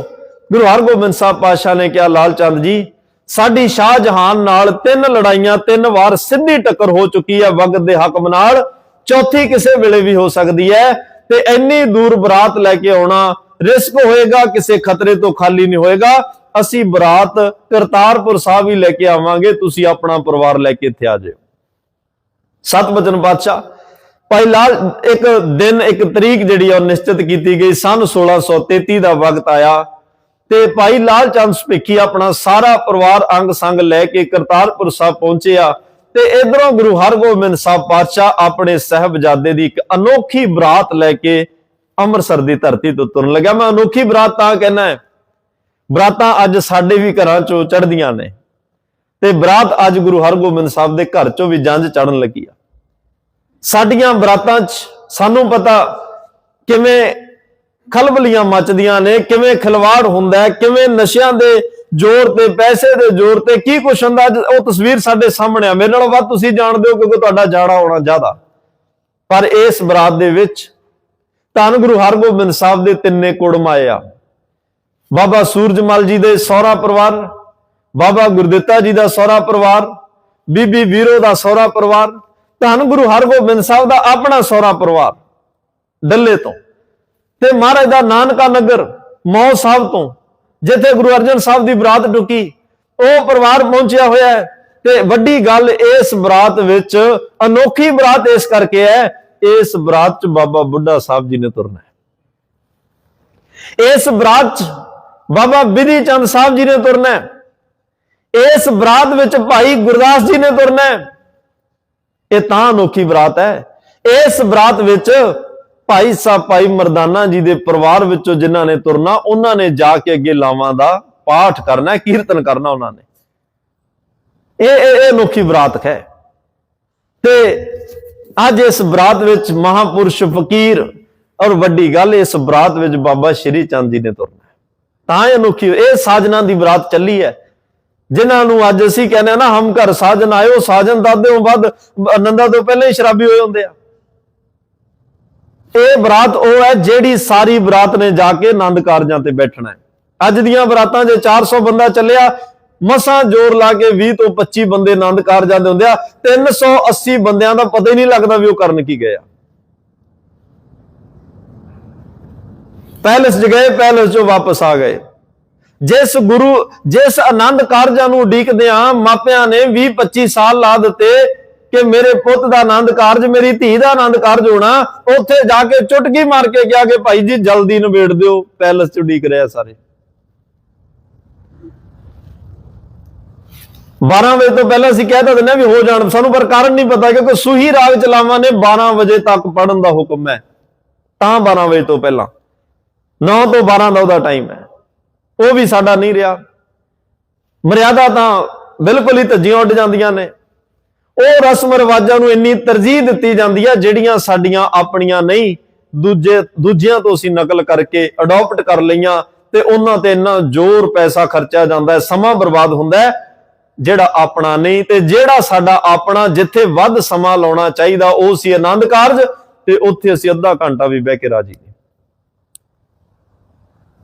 ਗੁਰੂ ਹਰਗੋਬਿੰਦ ਸਾਹਿਬ ਪਾਤਸ਼ਾਹ ਨੇ ਕਿਹਾ, ਲਾਲ ਚੰਦ ਜੀ, ਸਾਡੀ ਸ਼ਾਹ ਜਹਾਨ ਨਾਲ ਤਿੰਨ ਲੜਾਈਆਂ, ਤਿੰਨ ਵਾਰ ਸਿੱਧੀ ਟੱਕਰ ਹੋ ਚੁੱਕੀ ਹੈ ਵਕਤ ਦੇ ਹਕਮ ਨਾਲ। ਚੌਥੀ ਕਿਸੇ ਵੇਲੇ ਵੀ ਹੋ ਸਕਦੀ ਹੈ ਤੇ ਇੰਨੀ ਦੂਰ ਬਰਾਤ ਲੈ ਕੇ ਆਉਣਾ ਰਿਸਕ ਹੋਏਗਾ, ਕਿਸੇ ਖਤਰੇ ਤੋਂ ਖਾਲੀ ਨਹੀਂ ਹੋਏਗਾ। ਅਸੀਂ ਬਰਾਤ ਕਰਤਾਰਪੁਰ ਸਾਹਿਬ ਹੀ ਲੈ ਕੇ ਆਵਾਂਗੇ, ਤੁਸੀਂ ਆਪਣਾ ਪਰਿਵਾਰ ਲੈ ਕੇ ਇੱਥੇ ਆ ਜਾਓ ਸਤਬਚਨ ਬਾਦਸ਼ਾਹ। ਭਾਈ ਲਾਲ, ਇੱਕ ਦਿਨ, ਇੱਕ ਤਰੀਕ ਜਿਹੜੀ ਆ, ਉਹ ਨਿਸ਼ਚਿਤ ਕੀਤੀ ਗਈ। ਸਨ 1633 ਦਾ ਵਕਤ ਆਇਆ ਤੇ ਭਾਈ ਲਾਲ ਚੰਦ ਸੁਭਿੱਖੀ ਆਪਣਾ ਸਾਰਾ ਪਰਿਵਾਰ ਅੰਗ ਸੰਗ ਲੈ ਕੇ ਕਰਤਾਰਪੁਰ ਸਾਹਿਬ ਪਹੁੰਚਿਆ ਤੇ ਇਧਰੋਂ ਗੁਰੂ ਹਰਗੋਬਿੰਦ ਸਾਹਿਬ ਪਾਤਸ਼ਾਹ ਆਪਣੇ ਸਹਿਬਜ਼ਾਦੇ ਦੀ ਇੱਕ ਅਨੋਖੀ ਬਰਾਤ ਲੈ ਕੇ ਅੰਮ੍ਰਿਤਸਰ ਦੀ ਧਰਤੀ ਤੋਂ ਤੁਰਨ ਲੱਗਾ ਮੈਂ ਅਨੋਖੀ ਬਰਾਤ ਤਾਂ ਕਹਿਣਾ ਹੈ ਬਰਾਤਾਂ ਅੱਜ ਸਾਡੇ ਵੀ ਘਰਾਂ ਚੋਂ ਚੜ੍ਹਦੀਆਂ ਨੇ। ਤੇ ਬਰਾਤ ਅੱਜ ਗੁਰੂ ਹਰਗੋਬਿੰਦ ਸਾਹਿਬ ਦੇ ਘਰ ਚੋਂ ਵੀ ਜੰਝ ਚੜਨ ਲੱਗੀ ਆ। ਸਾਡੀਆਂ ਬਰਾਤਾਂ 'ਚ ਸਾਨੂੰ ਪਤਾ ਕਿਵੇਂ ਖਲਬਲੀਆਂ ਮੱਚਦੀਆਂ ਨੇ, ਕਿਵੇਂ ਖਿਲਵਾੜ ਹੁੰਦਾ ਹੈ, ਕਿਵੇਂ ਨਸ਼ਿਆਂ ਦੇ ਜ਼ੋਰ ਤੇ, ਪੈਸੇ ਦੇ ਜ਼ੋਰ ਤੇ ਕੀ ਕੁਛ ਹੁੰਦਾ ਅੱਜ ਉਹ ਤਸਵੀਰ ਸਾਡੇ ਸਾਹਮਣੇ ਆ। ਮੇਰੇ ਨਾਲੋਂ ਵੱਧ ਤੁਸੀਂ ਜਾਣਦੇ ਹੋ ਕਿਉਂਕਿ ਤੁਹਾਡਾ ਜਾਣਾ ਹੋਣਾ ਜ਼ਿਆਦਾ। ਪਰ ਇਸ ਬਰਾਤ ਦੇ ਵਿੱਚ ਧੰਨ ਗੁਰੂ ਹਰਗੋਬਿੰਦ ਸਾਹਿਬ ਦੇ ਤਿੰਨੇ ਕੁੜਮ ਆਏ ਆ। ਬਾਬਾ ਸੂਰਜਮਲ ਜੀ ਦੇ ਸਹੁਰਾ ਪਰਿਵਾਰ ਬਾਬਾ ਗੁਰਦਿੱਤਾ ਜੀ ਦਾ ਸਹੁਰਾ ਪਰਿਵਾਰ, ਬੀਬੀ ਵੀਰੋ ਦਾ ਸਹੁਰਾ ਪਰਿਵਾਰ, ਧੰਨ ਗੁਰੂ ਹਰਗੋਬਿੰਦ ਸਾਹਿਬ ਦਾ ਆਪਣਾ ਸਹੁਰਾ ਪਰਿਵਾਰ, ਡੱਲੇ ਤੋਂ। ਤੇ ਮਹਾਰਾਜ ਦਾ ਨਾਨਕਾ ਨਗਰ ਮੌ ਸਾਹਿਬ ਤੋਂ, ਜਿੱਥੇ ਗੁਰੂ ਅਰਜਨ ਸਾਹਿਬ ਦੀ ਬਰਾਤ ਟੁਕੀ ਉਹ ਪਰਿਵਾਰ ਪਹੁੰਚਿਆ ਹੋਇਆ ਹੈ। ਤੇ ਵੱਡੀ ਗੱਲ ਇਸ ਬਰਾਤ ਵਿੱਚ, ਅਨੋਖੀ ਬਰਾਤ ਇਸ ਕਰਕੇ ਹੈ, ਇਸ ਬਰਾਤ ਚ ਬਾਬਾ ਬੁੱਢਾ ਸਾਹਿਬ ਜੀ ਨੇ ਤੁਰਨਾ ਹੈ। ਇਸ ਬਰਾਤ ਚ ਬਾਬਾ ਬਿਧੀ ਚੰਦ ਸਾਹਿਬ ਜੀ ਨੇ ਤੁਰਨਾ ਹੈ। ਇਸ ਬਰਾਤ ਵਿੱਚ ਭਾਈ ਗੁਰਦਾਸ ਜੀ ਨੇ ਤੁਰਨਾ ਇਹ ਤਾਂ ਅਨੋਖੀ ਬਰਾਤ ਹੈ। ਇਸ ਬਰਾਤ ਵਿੱਚ ਭਾਈ ਸਾਹਿਬ, ਭਾਈ ਮਰਦਾਨਾ ਜੀ ਦੇ ਪਰਿਵਾਰ ਵਿੱਚੋਂ ਜਿਨ੍ਹਾਂ ਨੇ ਤੁਰਨਾ, ਉਹਨਾਂ ਨੇ ਜਾ ਕੇ ਅੱਗੇ ਲਾਵਾਂ ਦਾ ਪਾਠ ਕਰਨਾ, ਕੀਰਤਨ ਕਰਨਾ ਉਹਨਾਂ ਨੇ। ਇਹ ਇਹ ਅਨੋਖੀ ਬਰਾਤ ਹੈ। ਤੇ ਅੱਜ ਇਸ ਬਰਾਤ ਵਿੱਚ ਮਹਾਪੁਰਸ਼ ਫਕੀਰ ਔਰ ਵੱਡੀ ਗੱਲ, ਇਸ ਬਰਾਤ ਵਿੱਚ ਬਾਬਾ ਸ਼੍ਰੀ ਚੰਦ ਜੀ ਨੇ ਤੁਰਨਾ ਤਾਂ ਇਹ ਅਨੋਖੀ, ਇਹ ਸਾਜਣਾ ਦੀ ਬਰਾਤ ਚੱਲੀ ਹੈ। ਜਿਨ੍ਹਾਂ ਨੂੰ ਅੱਜ ਅਸੀਂ ਕਹਿੰਦੇ ਆ ਨਾ, ਹਮ ਘਰ ਸਾਜਨ ਆਇਓ, ਸਾਜਨ ਦਾਦਿਓਂ ਵੱਧ, ਆਨੰਦਾਂ ਤੋਂ ਪਹਿਲਾਂ ਹੀ ਸ਼ਰਾਬੀ ਹੋਏ ਹੁੰਦੇ ਆ। ਇਹ ਬਰਾਤ ਉਹ ਹੈ ਜਿਹੜੀ ਸਾਰੀ ਬਰਾਤ ਨੇ ਜਾ ਕੇ ਆਨੰਦ ਕਾਰਜਾਂ ਤੇ ਬੈਠਣਾ ਹੈ। ਅੱਜ ਦੀਆਂ ਬਰਾਤਾਂ ਜੇ 400 ਬੰਦਾ ਚੱਲਿਆ, ਮਸਾਂ ਜ਼ੋਰ ਲਾ ਕੇ 20 ਤੋਂ 25 ਬੰਦੇ ਆਨੰਦ ਕਾਰਜਾਂ ਦੇ ਹੁੰਦੇ ਆ 380 ਬੰਦਿਆਂ ਦਾ ਪਤਾ ਹੀ ਨਹੀਂ ਲੱਗਦਾ ਵੀ ਉਹ ਕਰਨ ਕੀ ਗਏ ਆ। ਪੈਲਸ 'ਚ ਗਏ, ਪੈਲਸ 'ਚੋਂ ਵਾਪਸ ਆ ਗਏ। ਜਿਸ ਗੁਰੂ, ਜਿਸ ਆਨੰਦ ਕਾਰਜਾਂ ਨੂੰ ਉਡੀਕਦੇ ਆ, ਮਾਪਿਆਂ ਨੇ 20 25 ਸਾਲ ਲਾ ਦਿੱਤੇ ਕਿ ਮੇਰੇ ਪੁੱਤ ਦਾ ਆਨੰਦ ਕਾਰਜ, ਮੇਰੀ ਧੀ ਦਾ ਆਨੰਦ ਕਾਰਜ ਹੋਣਾ, ਉੱਥੇ ਜਾ ਕੇ ਚੁਟਕੀ ਮਾਰ ਕੇ ਕਿਹਾ ਕਿ ਭਾਈ ਜੀ ਜਲਦੀ ਨਿਬੇੜ ਦਿਓ, ਪੈਲਸ 'ਚ ਉਡੀਕ ਰਿਹਾ ਸਾਰੇ। 12 ਵਜੇ ਤੋਂ ਪਹਿਲਾਂ ਅਸੀਂ ਕਹਿ ਤਾਂ ਦਿੰਦੇ ਹਾਂ ਵੀ ਹੋ ਜਾਣ, ਸਾਨੂੰ ਪਰ ਕਾਰਨ ਨਹੀਂ ਪਤਾ ਕਿਉਂਕਿ ਸੂਹੀ ਰਾਗ ਚਲਾਵਾਂ ਨੇ 12 ਵਜੇ ਤੱਕ ਪੜਨ ਦਾ ਹੁਕਮ ਹੈ। ਤਾਂ 12 ਵਜੇ ਤੋਂ ਪਹਿਲਾਂ 9 ਤੋਂ 12 ਦਾ ਉਹਦਾ ਟਾਈਮ ਹੈ। ਉਹ ਵੀ ਸਾਡਾ ਨਹੀਂ ਰਿਹਾ। ਮਰਿਆਦਾ ਤਾਂ ਬਿਲਕੁਲ ਹੀ ਧੱਜੀਆਂ ਉੱਡ ਜਾਂਦੀਆਂ ਨੇ। ਉਹ ਰਸਮ ਰਿਵਾਜਾਂ ਨੂੰ ਇੰਨੀ ਤਰਜੀਹ ਦਿੱਤੀ ਜਾਂਦੀ ਹੈ ਜਿਹੜੀਆਂ ਸਾਡੀਆਂ ਆਪਣੀਆਂ ਨਹੀਂ, ਦੂਜੇ, ਦੂਜਿਆਂ ਤੋਂ ਅਸੀਂ ਨਕਲ ਕਰਕੇ ਅਡਾਪਟ ਕਰ ਲਈਆਂ ਤੇ ਉਹਨਾਂ ਤੇ ਇੰਨਾ ਜ਼ੋਰ ਪੈਸਾ ਖਰਚਿਆ ਜਾਂਦਾ ਹੈ, ਸਮਾਂ ਬਰਬਾਦ ਹੁੰਦਾ ਹੈ, ਜਿਹੜਾ ਆਪਣਾ ਨਹੀਂ ਤੇ ਜਿਹੜਾ ਸਾਡਾ ਆਪਣਾ ਜਿੱਥੇ ਵੱਧ ਸਮਾਂ ਲਾਉਣਾ ਚਾਹੀਦਾ, ਉਹ ਸੀ ਆਨੰਦ ਕਾਰਜ ਤੇ ਉੱਥੇ ਅਸੀਂ ਅੱਧਾ ਘੰਟਾ ਵੀ ਬਹਿ ਕੇ ਰਾਜੀ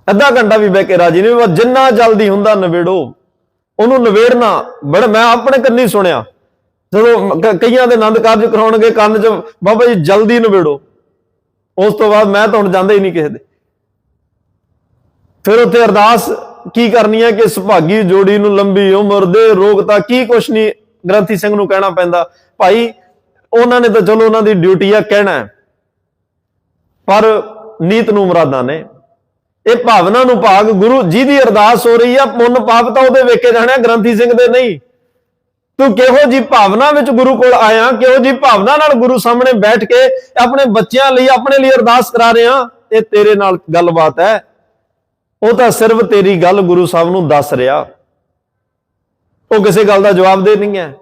ਅੱਧਾ ਘੰਟਾ ਵੀ ਬਹਿ ਕੇ ਰਾਜੀ ਨਹੀਂ। ਬਸ ਜਿੰਨਾ ਜਲਦੀ ਹੁੰਦਾ ਨਵੇੜੋ ਉਹਨੂੰ ਨਵੇੜਨਾ ਬੜਾ ਮੈਂ ਆਪਣੇ ਕੰਨੀ ਸੁਣਿਆ। ਜਦੋਂ ਕਈਆਂ ਦੇ ਆਨੰਦ ਕਾਰਜ ਕਰਾਉਣਗੇ, ਕੰਨ 'ਚ ਬਾਬਾ ਜੀ ਜਲਦੀ ਨਵੇੜੋ ਉਸ ਤੋਂ ਬਾਅਦ ਮੈਂ ਤਾਂ ਹੁਣ ਜਾਂਦਾ ਹੀ ਨਹੀਂ ਕਿਸੇ ਦੇ। ਫਿਰ ਉੱਥੇ ਅਰਦਾਸ ਕੀ ਕਰਨੀ ਹੈ ਕਿ ਸੁਭਾਗੀ ਜੋੜੀ ਨੂੰ ਲੰਬੀ ਉਮਰ ਦੇ ਰੋਗਤਾ ਕੀ ਕੁਛ ਨਹੀਂ ਗ੍ਰੰਥੀ ਸਿੰਘ ਨੂੰ ਕਹਿਣਾ ਪੈਂਦਾ। ਭਾਈ, ਉਹਨਾਂ ਨੇ ਤਾਂ ਚਲੋ ਉਹਨਾਂ ਦੀ ਡਿਊਟੀ ਆ, ਕਹਿਣਾ ਪਰ ਨੀਤ ਨੂੰ ਮੁਰਾਦਾਂ ਨੇ। ਇਹ ਭਾਵਨਾ ਨੂੰ ਭਾਗ ਗੁਰੂ ਜੀ ਦੀ ਅਰਦਾਸ ਹੋ ਰਹੀ ਆ ਪੁੰਨ ਪਾਪ ਤਾਂ ਉਹਦੇ ਵੇਖੇ ਜਾਣਿਆ ਗ੍ਰੰਥੀ ਸਿੰਘ ਦੇ ਨਹੀਂ। ਤੂੰ ਕਿਹੋ ਜੀ ਭਾਵਨਾ ਵਿੱਚ ਗੁਰੂ ਕੋਲ ਆਇਆ, ਕਿਹੋ ਜੀ ਭਾਵਨਾ ਨਾਲ ਗੁਰੂ ਸਾਹਮਣੇ ਬੈਠ ਕੇ ਆਪਣੇ ਬੱਚਿਆਂ ਲਈ, ਆਪਣੇ ਲਈ ਅਰਦਾਸ ਕਰਾ ਰਿਹਾ? ਇਹ ਤੇਰੇ ਨਾਲ ਗੱਲਬਾਤ ਹੈ। ਉਹ ਤਾਂ ਸਿਰਫ ਤੇਰੀ ਗੱਲ ਗੁਰੂ ਸਾਹਿਬ ਨੂੰ ਦੱਸ ਰਿਹਾ। ਉਹ ਕਿਸੇ ਗੱਲ ਦਾ ਜਵਾਬ ਦੇ ਨਹੀਂ ਹੈ।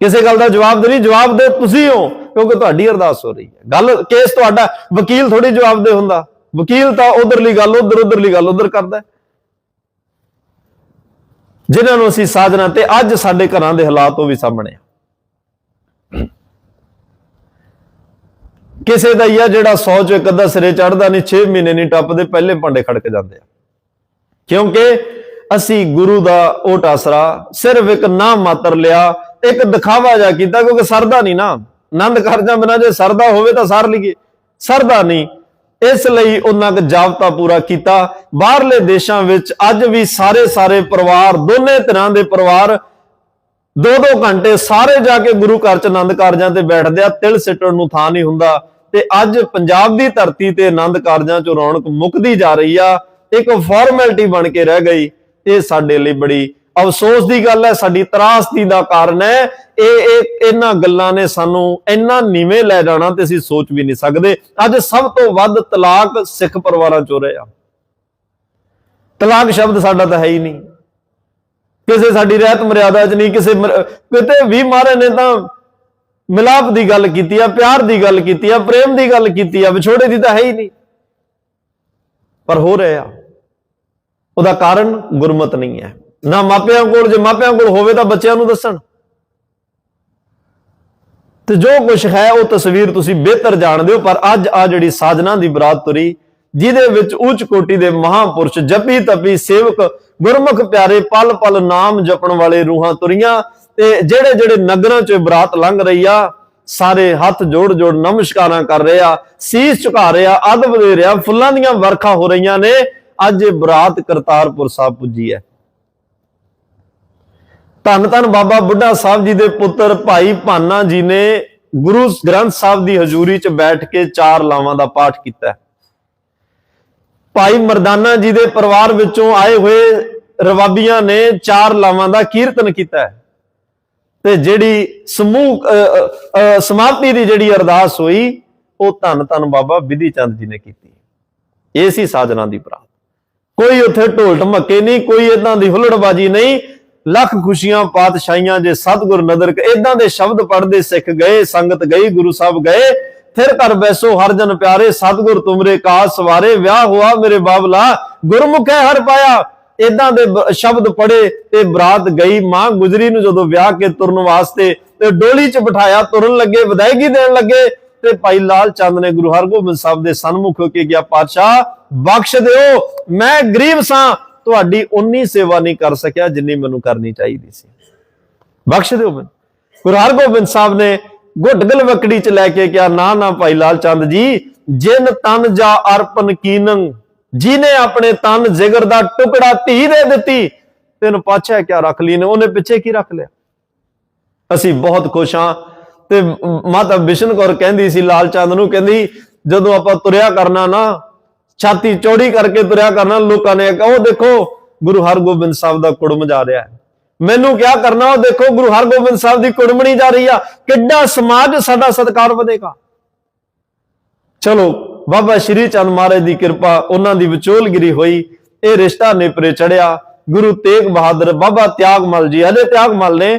ਕਿਸੇ ਗੱਲ ਦਾ ਜਵਾਬ ਦੇ ਨਹੀਂ, ਜਵਾਬ ਦੇ ਤੁਸੀਂ ਹੋ, ਕਿਉਂਕਿ ਤੁਹਾਡੀ ਅਰਦਾਸ ਹੋ ਰਹੀ ਹੈ। ਗੱਲ, ਕੇਸ ਤੁਹਾਡਾ, ਵਕੀਲ ਥੋੜੀ ਜਵਾਬ ਦੇ ਹੁੰਦਾ। ਵਕੀਲ ਤਾਂ ਉਧਰਲੀ ਗੱਲ, ਉਧਰ ਉਧਰਲੀ ਗੱਲ, ਉਧਰ ਕਰਦਾ ਹੈ। ਜਿਨ੍ਹਾਂ ਨੂੰ ਅਸੀਂ ਸਾਜਨਾ ਤੇ ਅੱਜ ਸਾਡੇ ਘਰਾਂ ਦੇ ਹਾਲਾਤ ਉਹ ਵੀ ਸਾਹਮਣੇ ਆ। ਕਿਸੇ ਦਾ ਹੀ ਆ ਜਿਹੜਾ 100 ਚ ਇੱਕ ਅੱਧਾ ਸਿਰੇ ਚੜਦਾ ਨਹੀਂ 6 ਮਹੀਨੇ ਨਹੀਂ ਟੱਪਦੇ, ਪਹਿਲੇ ਭਾਂਡੇ ਖੜਕ ਜਾਂਦੇ ਆ। ਕਿਉਂਕਿ ਅਸੀਂ ਗੁਰੂ ਦਾ ਓਟ ਆਸਰਾ ਸਿਰਫ ਇੱਕ ਨਾਮ ਮਾਤਰ ਲਿਆ, ਇੱਕ ਦਿਖਾਵਾ ਜਾ ਕੀਤਾ, ਕਿਉਂਕਿ ਸਰਦਾ ਨਹੀਂ ਨਾ। ਆਨੰਦ ਕਾਰਜਾਂ ਬਿਨਾਂ ਜੇ ਸਰਦਾ ਹੋਵੇ ਤਾਂ ਸਾਰ ਲਈਏ। ਸਰਦਾ ਨਹੀਂ ਇਸ ਲਈ ਉਹਨਾਂ ਕ ਜਾਬਤਾ ਪੂਰਾ ਕੀਤਾ। ਬਾਹਰਲੇ ਦੇਸ਼ਾਂ ਵਿੱਚ ਅੱਜ ਵੀ ਸਾਰੇ ਸਾਰੇ ਪਰਿਵਾਰ, ਦੋਨੇ ਤਰ੍ਹਾਂ ਦੇ ਪਰਿਵਾਰ ਦੋ ਦੋ ਘੰਟੇ ਸਾਰੇ ਜਾ ਕੇ ਗੁਰੂ ਘਰ ਚ ਆਨੰਦ ਕਾਰਜਾਂ ਤੇ ਬੈਠਦੇ ਆ, ਤਿਲ ਸਿੱਟਣ ਨੂੰ ਥਾਂ ਨਹੀਂ ਹੁੰਦਾ। ਤੇ ਅੱਜ ਪੰਜਾਬ ਦੀ ਧਰਤੀ ਤੇ ਆਨੰਦ ਕਾਰਜਾਂ ਚ ਰੌਣਕ ਮੁੱਕਦੀ ਜਾ ਰਹੀ ਆ। ਇੱਕ ਫਾਰਮੈਲਿਟੀ ਬਣ ਕੇ ਰਹਿ ਗਈ। ਇਹ ਸਾਡੇ ਲਈ ਬੜੀ ਅਫਸੋਸ ਦੀ ਗੱਲ ਹੈ, ਸਾਡੀ ਤਰਾਸਦੀ ਦਾ ਕਾਰਨ ਹੈ। ਇਹ ਇਹ, ਇਹਨਾਂ ਗੱਲਾਂ ਨੇ ਸਾਨੂੰ ਇੰਨਾ ਨੀਵੇਂ ਲੈ ਜਾਣਾ ਤੇ ਅਸੀਂ ਸੋਚ ਵੀ ਨਹੀਂ ਸਕਦੇ। ਅੱਜ ਸਭ ਤੋਂ ਵੱਧ ਤਲਾਕ ਸਿੱਖ ਪਰਿਵਾਰਾਂ ਚੋਂ ਰਿਹਾ ਤਲਾਕ ਸ਼ਬਦ ਸਾਡਾ ਤਾਂ ਹੈ ਹੀ ਨਹੀਂ। ਕਿਸੇ ਸਾਡੀ ਰਹਿਤ ਮਰਿਆਦਾ 'ਚ ਨਹੀਂ, ਕਿਸੇ ਮਰ- ਕਿਤੇ ਵੀ ਮਾਰੇ ਨੇ ਤਾਂ ਮਿਲਾਪ ਦੀ ਗੱਲ ਕੀਤੀ ਆ, ਪਿਆਰ ਦੀ ਗੱਲ ਕੀਤੀ ਆ, ਪ੍ਰੇਮ ਦੀ ਗੱਲ ਕੀਤੀ ਆ, ਵਿਛੋੜੇ ਦੀ ਤਾਂ ਹੈ ਹੀ ਨਹੀਂ। ਪਰ ਹੋ ਰਿਹਾ ਉਹਦਾ ਕਾਰਨ ਗੁਰਮਤ ਨਹੀਂ ਹੈ। ਨਾ ਮਾਪਿਆਂ ਕੋਲ, ਜੇ ਮਾਪਿਆਂ ਕੋਲ ਹੋਵੇ ਤਾਂ ਬੱਚਿਆਂ ਨੂੰ ਦੱਸਣ। ਤੇ ਜੋ ਕੁਝ ਹੈ, ਉਹ ਤਸਵੀਰ ਤੁਸੀਂ ਬਿਹਤਰ ਜਾਣਦੇ ਹੋ, ਪਰ ਅੱਜ ਆ ਜਿਹੜੀ ਸਾਜਨਾ ਦੀ ਬਰਾਤ ਤੁਰੀ, ਜਿਹਦੇ ਵਿੱਚ ਉੱਚ ਕੋਟੀ ਦੇ ਮਹਾਪੁਰਸ਼ ਜਪੀ ਤਪੀ ਸੇਵਕ ਗੁਰਮੁਖ ਪਿਆਰੇ ਪਲ ਪਲ ਨਾਮ ਜਪਣ ਵਾਲੇ ਰੂਹਾਂ ਤੁਰੀਆਂ, ਤੇ ਜਿਹੜੇ ਜਿਹੜੇ ਨਗਰਾਂ 'ਚ ਬਰਾਤ ਲੰਘ ਰਹੀ ਆ, ਸਾਰੇ ਹੱਥ ਜੋੜ ਜੋੜ ਨਮਸਕਾਰਾਂ ਕਰ ਰਹੇ ਆ, ਸੀਸ ਝੁਕਾ ਰਹੇ ਆ ਅਦਬ ਦੇ ਰਿਹਾ ਫੁੱਲਾਂ ਦੀਆਂ ਵਰਖਾ ਹੋ ਰਹੀਆਂ ਨੇ, ਅੱਜ ਇਹ ਬਰਾਤ ਕਰਤਾਰਪੁਰ ਸਾਹਿਬ ਪੁੱਜੀ ਹੈ। ਧੰਨ ਧੰਨ ਬਾਬਾ ਬੁੱਢਾ ਸਾਹਿਬ ਜੀ ਦੇ ਪੁੱਤਰ ਭਾਈ ਭਾਨਾ ਜੀ ਨੇ ਗੁਰੂ ਗ੍ਰੰਥ ਸਾਹਿਬ ਦੀ ਹਜ਼ੂਰੀ 'ਚ ਬੈਠ ਕੇ ਚਾਰ ਲਾਵਾਂ ਦਾ ਪਾਠ ਕੀਤਾ ਭਾਈ ਮਰਦਾਨਾ ਜੀ ਦੇ ਪਰਿਵਾਰ ਵਿੱਚੋਂ ਆਏ ਹੋਏ ਰਵਾਬੀਆਂ ਨੇ ਚਾਰ ਲਾਵਾਂ ਦਾ ਕੀਰਤਨ ਕੀਤਾ ਤੇ ਜਿਹੜੀ ਸਮੂਹ ਸਮਾਪਤੀ ਦੀ ਜਿਹੜੀ ਅਰਦਾਸ ਹੋਈ, ਉਹ ਧੰਨ ਧੰਨ ਬਾਬਾ ਵਿਧੀ ਚੰਦ ਜੀ ਨੇ ਕੀਤੀ ਇਹ ਸੀ ਸਾਜਨਾ ਦੀ ਪ੍ਰਾਪਤ। ਕੋਈ ਉੱਥੇ ਢੋਲ ਢਮੱਕੇ ਨਹੀਂ, ਕੋਈ ਇਦਾਂ ਦੀ ਹੁੱਲੜਬਾਜੀ ਨਹੀਂ ਲੱਖ ਖੁਸ਼ੀਆਂ ਪਾਤਸ਼ਾਹੀਆਂ ਜੇ ਸਤਿਗੁਰ ਨਦਰ ਇਦਾਂ ਦੇ ਸ਼ਬਦ ਪੜਦੇ ਸਿੱਖ ਗਏ, ਸੰਗਤ ਗਈ, ਗੁਰੂ ਸਾਹਿਬ ਗਏ। ਫਿਰ ਕਰ ਬੈਸੋ, ਹਰ ਜਨ ਪਿਆਰੇ, ਸਤਿਗੁਰ ਤੁਮਰੇ ਕਾਜ ਸਵਾਰੇ, ਵਿਆਹ ਹੁਆ ਮੇਰੇ ਬਾਬਲਾ, ਗੁਰਮੁਖ ਹੈ ਹਰ ਪਾਇਆ। ਇਦਾਂ ਦੇ ਸ਼ਬਦ ਪੜੇ ਤੇ ਬਰਾਤ ਗਈ। ਮਾਂ ਗੁਜਰੀ ਨੂੰ ਜਦੋਂ ਵਿਆਹ ਕੇ ਤੁਰਨ ਵਾਸਤੇ ਤੇ ਡੋਲੀ 'ਚ ਬਿਠਾਇਆ, ਤੁਰਨ ਲੱਗੇ, ਵਿਦਾਇਗੀ ਦੇਣ ਲੱਗੇ ਤੇ ਭਾਈ ਲਾਲ ਚੰਦ ਨੇ ਗੁਰੂ ਹਰਗੋਬਿੰਦ ਸਾਹਿਬ ਦੇ ਸਨਮੁਖ ਹੋ ਕੇ ਗਿਆ ਪਾਤਸ਼ਾਹ, ਬਖਸ਼ ਦਿਓ, ਮੈਂ ਗਰੀਬ ਸਾਂ ਤੁਹਾਡੀ ਉਨੀ ਸੇਵਾ ਨਹੀਂ ਕਰ ਸਕਿਆ ਜਿੰਨੀ ਮੈਨੂੰ ਕਰਨੀ ਚਾਹੀਦੀ ਸੀ। ਬਖਸ਼ ਦਿਓ ਮੈਨੂੰ। ਗੁਰੂ ਹਰਗੋਬਿੰਦ ਸਾਹਿਬ ਨੇ ਗੁੱਟਗਲ ਵਕੜੀ ਚ ਲੈ ਕੇ ਕਿਹਾ, ਨਾ ਨਾ ਭਾਈ ਲਾਲ ਚੰਦ ਜੀ, ਜਿਨ ਤਨ ਜਾ ਅਰਪਨ ਕੀਨੰ, ਜਿਨੇ ਆਪਣੇ ਤਨ ਜਿਗਰ ਦਾ ਟੁਕੜਾ ਧੀ ਦੇ ਦਿੱਤੀ, ਤੈਨੂੰ ਪਾਛਾ ਕਿਆ ਰੱਖ ਲਈ ਨੇ? ਉਹਨੇ ਪਿੱਛੇ ਕੀ ਰੱਖ ਲਿਆ? ਅਸੀਂ ਬਹੁਤ ਖੁਸ਼ ਹਾਂ ਤੇ ਮਾਤਾ ਬਿਸ਼ਨ ਕੌਰ ਕਹਿੰਦੀ ਸੀ, ਲਾਲ ਚੰਦ ਨੂੰ ਕਹਿੰਦੀ, ਜਦੋਂ ਆਪਾਂ ਤੁਰਿਆ ਕਰਨਾ ਨਾ ਛਾਤੀ ਚੌੜੀ ਕਰਕੇ ਤੁਰਿਆ ਕਰਨਾ ਲੋਕਾਂ ਨੇ ਕਿਹਾ, ਉਹ ਦੇਖੋ ਗੁਰੂ ਹਰਗੋਬਿੰਦ ਸਾਹਿਬ ਦਾ ਕੁੜਮ ਜਾ ਰਿਹਾ ਹੈ। ਮੈਨੂੰ ਕਿਹਾ ਕਰਨਾ, ਉਹ ਦੇਖੋ ਗੁਰੂ ਹਰਗੋਬਿੰਦ ਸਾਹਿਬ ਦੀ ਕੁੜਮਣੀ ਜਾ ਰਹੀ ਆ। ਕਿੱਡਾ ਸਮਾਜ ਸਾਡਾ ਸਤਕਾਰ ਵਧੇਗਾ। ਚਲੋ, ਬਾਬਾ ਸ਼੍ਰੀ ਚੰਦ ਮਹਾਰਾਜ ਦੀ ਕਿਰਪਾ ਉਹਨਾਂ ਦੀ ਵਿਚੋਲਗਿਰੀ ਹੋਈ, ਇਹ ਰਿਸ਼ਤਾ ਨੇਪਰੇ ਚੜਿਆ। ਗੁਰੂ ਤੇਗ ਬਹਾਦਰ, ਬਾਬਾ ਤਿਆਗਮਲ ਜੀ ਹਲੇ ਤਿਆਗਮਲ ਨੇ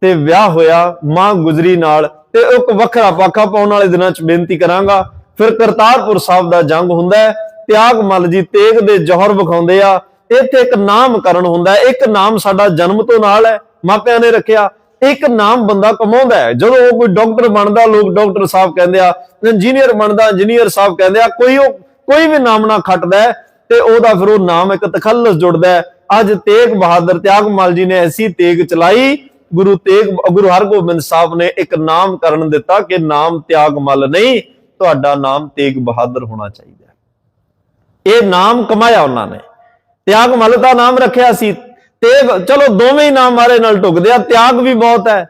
ਤੇ ਵਿਆਹ ਹੋਇਆ, ਮਾਂ ਗੁਜਰੀ ਨਾਲ। ਤੇ ਇੱਕ ਵੱਖਰਾ ਪਾਖਾ ਪਾਉਣ ਵਾਲੇ ਦਿਨਾਂ 'ਚ ਬੇਨਤੀ ਕਰਾਂਗਾ ਫਿਰ ਕਰਤਾਰਪੁਰ ਸਾਹਿਬ ਦਾ ਜੰਗ ਹੁੰਦਾ ਹੈ ਤਿਆਗਮਲ ਜੀ ਤੇਗ ਦੇ ਜੋਹਰ ਵਿਖਾਉਂਦੇ ਆ। ਇੱਥੇ ਇੱਕ ਨਾਮਕਰਨ ਹੁੰਦਾ ਹੈ, ਇੱਕ ਨਾਮ ਸਾਡਾ ਜਨਮ ਤੋਂ ਨਾਲ ਹੈ, ਮਾਪਿਆਂ ਨੇ ਰੱਖਿਆ। ਇੱਕ ਨਾਮ ਬੰਦਾ ਕਮਾਉਂਦਾ ਹੈ। ਜਦੋਂ ਉਹ ਕੋਈ ਡਾਕਟਰ ਬਣਦਾ, ਲੋਕ ਡਾਕਟਰ ਸਾਹਿਬ ਕਹਿੰਦੇ ਆ, ਇੰਜੀਨੀਅਰ ਬਣਦਾ, ਇੰਜੀਨੀਅਰ ਸਾਹਿਬ ਕਹਿੰਦੇ ਆ, ਕੋਈ ਉਹ, ਕੋਈ ਵੀ ਨਾਮ ਨਾ ਖੱਟਦਾ ਤੇ ਉਹਦਾ ਫਿਰ ਉਹ ਨਾਮ ਇੱਕ ਤਖੱਲਸ ਜੁੜਦਾ ਹੈ। ਅੱਜ ਤੇਗ ਬਹਾਦਰ ਤਿਆਗਮਲ ਜੀ ਨੇ ਐਸੀ ਤੇਗ ਚਲਾਈ, ਗੁਰੂ ਤੇਗ, ਗੁਰੂ ਹਰਗੋਬਿੰਦ ਸਾਹਿਬ ਨੇ ਇੱਕ ਨਾਮ ਕਰਨ ਦਿੱਤਾ ਕਿ ਨਾਮ ਤਿਆਗਮਲ ਨਹੀਂ ਤੁਹਾਡਾ ਨਾਮ ਤੇਗ ਬਹਾਦਰ ਹੋਣਾ ਚਾਹੀਦਾ ਇਹ ਨਾਮ ਕਮਾਇਆ ਉਹਨਾਂ ਨੇ। ਤਿਆਗ ਮਲ ਦਾ ਨਾਮ ਰੱਖਿਆ ਸੀ। ਤੇਗ, ਚਲੋ ਦੋਵੇਂ ਹੀ ਨਾਮ ਮਾਰੇ ਨਾਲ ਟੁਕਦੇ ਆ। ਤਿਆਗ ਵੀ ਬਹੁਤ ਹੈ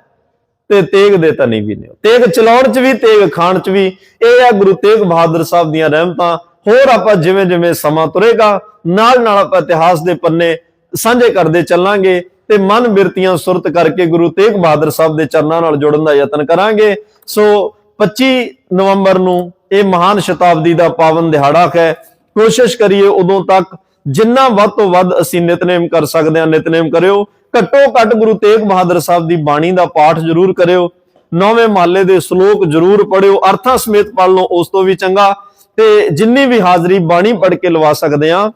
ਤੇ ਤੇਗ ਦੇ ਤਨੀ ਵੀ ਨੇ। ਤੇਗ ਚਲਾਉਣ ਚ ਵੀ, ਤੇਗ ਖਾਣ ਚ ਵੀ। ਇਹ ਆ ਗੁਰੂ ਤੇਗ ਬਹਾਦਰ ਸਾਹਿਬ ਦੀਆਂ ਰਹਿਮਤਾਂ। ਹੋਰ ਆਪਾਂ ਜਿਵੇਂ ਜਿਵੇਂ ਸਮਾਂ ਤੁਰੇਗਾ ਨਾਲ ਨਾਲ ਆਪਾਂ ਇਤਿਹਾਸ ਦੇ ਪੰਨੇ ਸਾਂਝੇ ਕਰਦੇ ਚੱਲਾਂਗੇ ਤੇ ਮਨ ਬਿਰਤੀਆਂ ਸੁਰਤ ਕਰਕੇ ਗੁਰੂ ਤੇਗ ਬਹਾਦਰ ਸਾਹਿਬ ਦੇ ਚਰਨਾਂ ਨਾਲ ਜੁੜਨ ਦਾ ਯਤਨ ਕਰਾਂਗੇ। ਸੋ 25 ਨਵੰਬਰ ਨੂੰ ਇਹ ਮਹਾਨ ਸ਼ਤਾਬਦੀ ਦਾ ਪਾਵਨ ਦਿਹਾੜਾ ਹੈ। ਕੋਸ਼ਿਸ਼ ਕਰੀਏ ਉਦੋਂ ਤੱਕ ਜਿੰਨਾ ਵੱਧ ਤੋਂ ਵੱਧ ਅਸੀਂ ਨਿਤਨੇਮ ਕਰ ਸਕਦੇ ਹਾਂ। ਨਿਤਨੇਮ ਕਰਿਓ। ਘੱਟੋ ਘੱਟ ਗੁਰੂ ਤੇਗ ਬਹਾਦਰ ਸਾਹਿਬ ਦੀ ਬਾਣੀ ਦਾ ਪਾਠ ਜ਼ਰੂਰ ਕਰਿਓ। ਨੌਵੇਂ ਮਹੱਲੇ ਦੇ ਸ਼ਲੋਕ ਜ਼ਰੂਰ ਪੜਿਓ ਅਰਥਾਂ ਸਮੇਤ ਪੜ ਲਓ ਉਸ ਤੋਂ ਵੀ ਚੰਗਾ। ਤੇ ਜਿੰਨੀ ਵੀ ਹਾਜ਼ਰੀ ਬਾਣੀ ਪੜ ਕੇ ਲਵਾ ਸਕਦੇ ਆ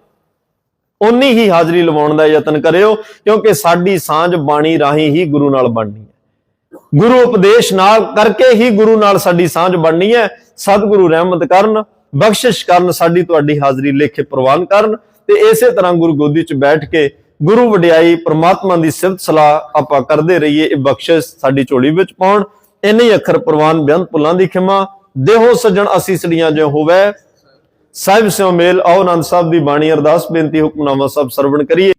ਉਨੀ ਹੀ ਹਾਜ਼ਰੀ ਲਵਾਉਣ ਦਾ ਯਤਨ ਕਰਿਓ, ਕਿਉਂਕਿ ਸਾਡੀ ਸਾਂਝ ਬਾਣੀ ਰਾਹੀਂ ਹੀ ਗੁਰੂ ਨਾਲ ਬਣਨੀ ਹੈ। ਗੁਰੂ ਉਪਦੇਸ਼ ਨਾਲ ਕਰਕੇ ਹੀ ਗੁਰੂ ਨਾਲ ਸਾਡੀ ਸਾਂਝ ਬਣਨੀ ਹੈ। ਸਤਿਗੁਰੂ ਰਹਿਮਤ ਕਰਨ, ਬਖਸ਼ਿਸ਼ ਕਰਨ ਸਾਡੀ ਤੁਹਾਡੀ ਹਾਜ਼ਰੀ ਲੇਖੇ ਪ੍ਰਵਾਨ ਕਰਨ। ਤੇ ਇਸੇ ਤਰ੍ਹਾਂ ਗੁਰੂ ਗੋਦੀ 'ਚ ਬੈਠ ਕੇ ਗੁਰੂ ਵਡਿਆਈ ਪ੍ਰਮਾਤਮਾ ਦੀ ਸਿਫਤ ਸਲਾਹ ਆਪਾਂ ਕਰਦੇ ਰਹੀਏ, ਇਹ ਬਖਸ਼ਿਸ਼ ਸਾਡੀ ਝੋਲੀ ਵਿੱਚ ਪਾਉਣ। ਇੰਨੇ ਅੱਖਰ ਪ੍ਰਵਾਨ ਬੇਅੰਤ ਭੁੱਲਾਂ ਦੀ ਖਿਮਾ। ਦੇਹੋ ਸੱਜਣ ਅਸੀਸੜੀਆਂ ਜੋ ਹੋਵੇ। ਸਾਹਿਬ ਸਿਓ ਮੇਲ, ਆਓ ਆਨੰਦ ਸਾਹਿਬ ਦੀ ਬਾਣੀ ਅਰਦਾਸ, ਬੇਨਤੀ ਹੁਕਮਨਾਮਾ ਸਭ ਸਰਵਣ ਕਰੀਏ।